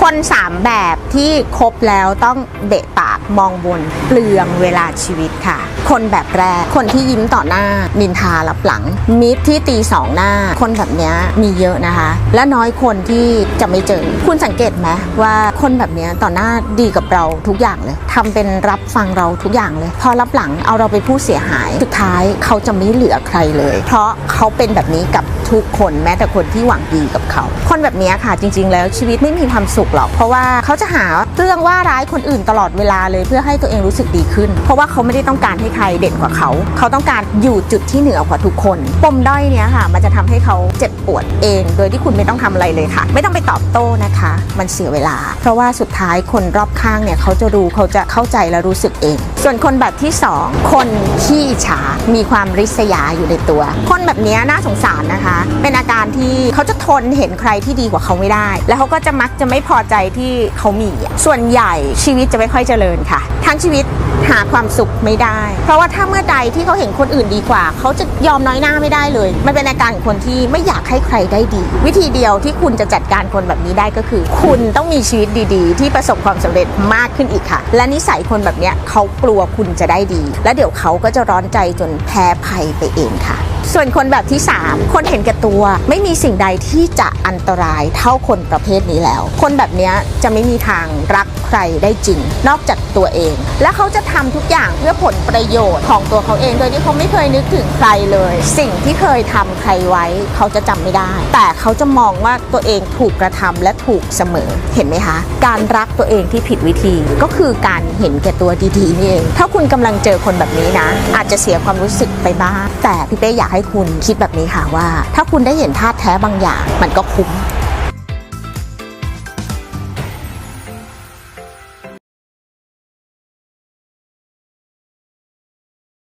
คนสามแบบที่ครบแล้วต้องเบะปากมองบนเปลืองเวลาชีวิตค่ะ คนแบบแรก คนที่ยิ้มต่อหน้า นินทารับหลัง มิตรที่ตีสองหน้า คนแบบนี้มีเยอะนะคะ และน้อยคนที่จะไม่เจอ คุณสังเกตไหมว่าคนแบบนี้ต่อหน้าดีกับเราทุกอย่างเลยทำเป็นรับฟังเราทุกอย่างเลย พอรับหลังเอาเราไปผู้เสียหาย สุดท้ายเขาจะไม่เหลือใครเลย เพราะเขาเป็นแบบนี้กับ ทุกคนแม้แต่คนที่หวังดีกับเขา คนแบบนี้ค่ะจริง ๆ แล้วชีวิตไม่มีความสุขหรอกเพราะว่าเขาจะหาเรื่องว่าร้ายคนอื่นตลอดเวลาเลยเพื่อให้ตัวเองรู้สึกดีขึ้น เพราะว่าเขาไม่ได้ต้องการให้ใครเด่นกว่าเขา เขาต้องการอยู่จุดที่เหนือกว่าทุกคนปมด้อยเนี้ยค่ะ มันจะทำให้เขาเจ็บปวดเอง โดยที่คุณไม่ต้องทำอะไรเลยค่ะ ไม่ต้องไปตอบโต้นะคะ มันเสียเวลา เพราะว่าสุดท้ายคนรอบข้างเนี่ยเขาจะรู้เขาจะเข้าใจและรู้สึกเอง ส่วนคนแบบที่สองคนขี้ฉามีความริษยาอยู่ในตัว คนแบบนี้น่าสงสารนะคะเป็นอาการที่เขาจะทนเห็นใครที่ดีกว่าเขาไม่ได้ แล้วเขาก็จะมักจะไม่พอใจที่เขามี ส่วนใหญ่ชีวิตจะไม่ค่อยเจริญค่ะ ทั้งชีวิตหาความสุขไม่ได้ เพราะว่าถ้าเมื่อใดที่เขาเห็นคนอื่นดีกว่า เขาจะยอมน้อยหน้าไม่ได้เลย มันเป็นอาการของคนที่ไม่อยากให้ใครได้ดี วิธีเดียวที่คุณจะจัดการคนแบบนี้ได้ก็คือ คุณต้องมีชีวิตดีๆ ที่ประสบความสำเร็จมากขึ้นอีกค่ะ และนิสัยคนแบบเนี้ยเขากลัวคุณจะได้ดี และเดี๋ยวเขาก็จะร้อนใจจนแพ้ภัยไปเองค่ะ ส่วนคนแบบที่ 3 คนเห็นแก่ตัว ไม่มีสิ่งใดที่จะอันตรายเท่าคนประเภทนี้แล้ว คนแบบนี้จะไม่มีทางรักใครได้จริง นอกจากตัวเอง และเขาจะทำทุกอย่างเพื่อผลประโยชน์ของตัวเขาเองโดยที่เขาไม่เคยนึกถึงใครเลย สิ่งที่เคยทำใครไว้เขาจะจำไม่ได้ แต่เขาจะมองว่าตัวเองถูกกระทำและถูกเสมอเห็นไหมคะ การรักตัวเองที่ผิดวิธีก็คือการเห็นแก่ตัวดีๆนี่เองถ้าคุณกำลังเจอคนแบบนี้นะ อาจจะเสียความรู้สึกไปบ้างแต่พี่เป้อยากให้คุณคิดแบบนี้ค่ะว่า ถ้าคุณได้เห็นธาตุแท้บางอย่าง มันก็คุ้ม